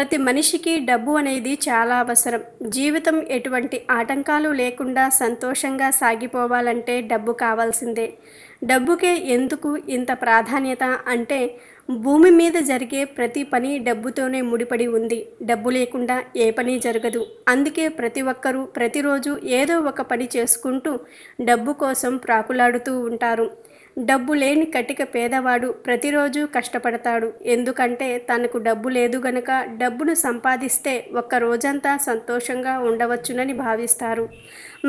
ప్రతి మనిషికి డబ్బు అనేది చాలా అవసరం. జీవితం ఎటువంటి ఆటంకాలు లేకుండా సంతోషంగా సాగిపోవాలంటే డబ్బు కావాల్సిందే. డబ్బుకే ఎందుకు ఇంత ప్రాధాన్యత అంటే భూమి మీద జరిగే ప్రతి పని డబ్బుతోనే ముడిపడి ఉంది. డబ్బు లేకుండా ఏ పని జరగదు. అందుకే ప్రతి ఒక్కరూ ప్రతిరోజు ఏదో ఒక పని చేసుకుంటూ డబ్బు కోసం ప్రాకులాడుతూ ఉంటారు. డబ్బు లేని కటిక పేదవాడు ప్రతిరోజు కష్టపడతాడు. ఎందుకంటే తనకు డబ్బు లేదు గనక డబ్బును సంపాదిస్తే ఒక్క రోజంతా సంతోషంగా ఉండవచ్చునని భావిస్తారు.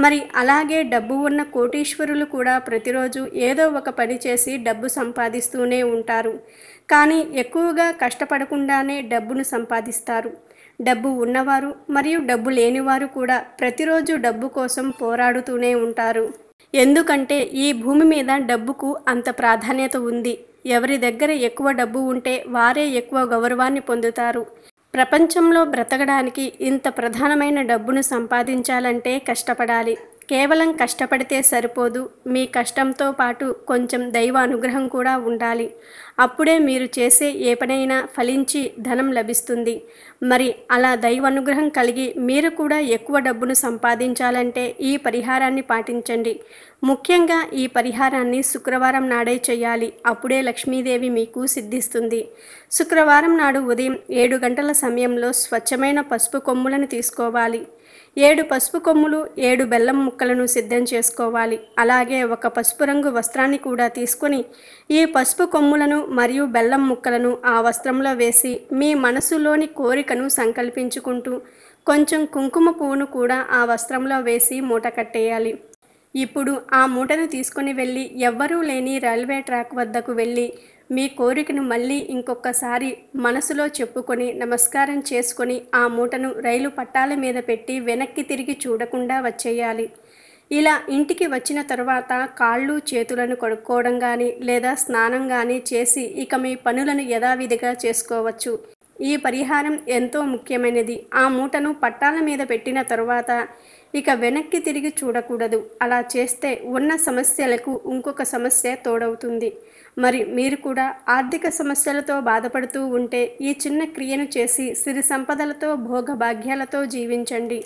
మరి అలాగే డబ్బు ఉన్న కోటీశ్వరులు కూడా ప్రతిరోజు ఏదో ఒక పని చేసి డబ్బు సంపాదిస్తూనే ఉంటారు. కానీ ఎక్కువగా కష్టపడకుండానే డబ్బును సంపాదిస్తారు. డబ్బు ఉన్నవారు మరియు డబ్బు లేనివారు కూడా ప్రతిరోజు డబ్బు కోసం పోరాడుతూనే ఉంటారు. ఎందుకంటే ఈ భూమి మీద డబ్బుకు అంత ప్రాధాన్యత ఉంది. ఎవరి దగ్గర ఎక్కువ డబ్బు ఉంటే వారే ఎక్కువ గౌరవాన్ని పొందుతారు. ప్రపంచంలో బ్రతకడానికి ఇంత ప్రధానమైన డబ్బును సంపాదించాలంటే కష్టపడాలి. కేవలం కష్టపడితే సరిపోదు. మీ కష్టంతో పాటు కొంచెం దైవ అనుగ్రహం కూడా ఉండాలి. అప్పుడే మీరు చేసే ఏ పనైనా ఫలించి ధనం లభిస్తుంది. మరి అలా దైవ అనుగ్రహం కలిగి మీరు కూడా ఎక్కువ డబ్బును సంపాదించాలంటే ఈ పరిహారాన్ని పాటించండి. ముఖ్యంగా ఈ పరిహారాన్ని శుక్రవారం నాడే చేయాలి. అప్పుడే లక్ష్మీదేవి మీకు సిద్ధిస్తుంది. శుక్రవారం నాడు ఉదయం ఏడు గంటల సమయంలో స్వచ్ఛమైన పసుపు కొమ్ములను తీసుకోవాలి. ఏడు పసుపు కొమ్ములు ఏడు బెల్లం ముక్కలను సిద్ధం చేసుకోవాలి. అలాగే ఒక పసుపు రంగు వస్త్రాన్ని కూడా తీసుకొని ఈ పసుపు కొమ్ములను మరియు బెల్లం ముక్కలను ఆ వస్త్రంలో వేసి మీ మనసులోని కోరికను సంకల్పించుకుంటూ కొంచెం కుంకుమ పువ్వును కూడా ఆ వస్త్రంలో వేసి మూట కట్టేయాలి. ఇప్పుడు ఆ మూటను తీసుకొని వెళ్ళి ఎవ్వరూ లేని రైల్వే ట్రాక్ వద్దకు వెళ్ళి మీ కోరికను మళ్ళీ ఇంకొకసారి మనసులో చెప్పుకొని నమస్కారం చేసుకొని ఆ మూటను రైలు పట్టాల మీద పెట్టి వెనక్కి తిరిగి చూడకుండా వచ్చేయాలి. ఇలా ఇంటికి వచ్చిన తర్వాత కాళ్ళు చేతులను కడుక్కోవడం కానీ లేదా స్నానం కానీ చేసి ఇక మీ పనులను యథావిధిగా చేసుకోవచ్చు. ఈ పరిహారం ఎంతో ముఖ్యమైనది. ఆ మూటను పట్టాల మీద పెట్టిన తరువాత ఇక వెనక్కి తిరిగి చూడకూడదు. అలా చేస్తే ఉన్న సమస్యలకు ఇంకొక సమస్య తోడవుతుంది. మరి మీరు కూడా ఆర్థిక సమస్యలతో బాధపడుతూ ఉంటే ఈ చిన్న క్రియను చేసి సిరి సంపదలతో భోగభాగ్యాలతో జీవించండి.